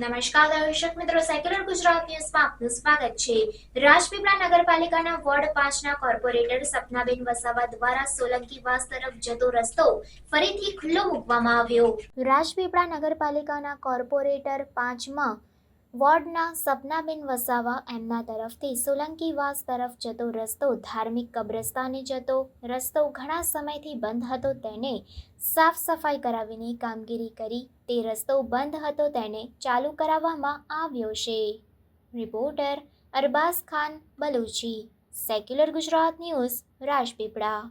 નમસ્કાર દર્શક મિત્રો સેક્યુલર ગુજરાત ન્યૂઝમાં આપનું સ્વાગત છે. રાજપીપળા નગરપાલિકાના વોર્ડ પાંચના કોર્પોરેટર સપનાબેન વસાવા દ્વારા સોલંકી વાસ તરફ જતો રસ્તો ફરીથી ખુલ્લો મૂકવામાં આવ્યો. રાજપીપળા નગરપાલિકાના કોર્પોરેટર પાંચમાં વોર્ડના સપનાબેન વસાવા એમના તરફથી સોલંકીવાસ તરફ જતો રસ્તો ધાર્મિક કબ્રસ્તાને જતો. રસ્તો ઘણા સમયથી બંધ હતો તેને સાફ સફાઈ કરાવીને કામગીરી કરી. તે રસ્તો બંધ હતો તેને ચાલુ કરાવવામાં આવ્યો છે. Reporter Arbaz Khan, Baluchi. Secular Gujarat news, Rajpipla.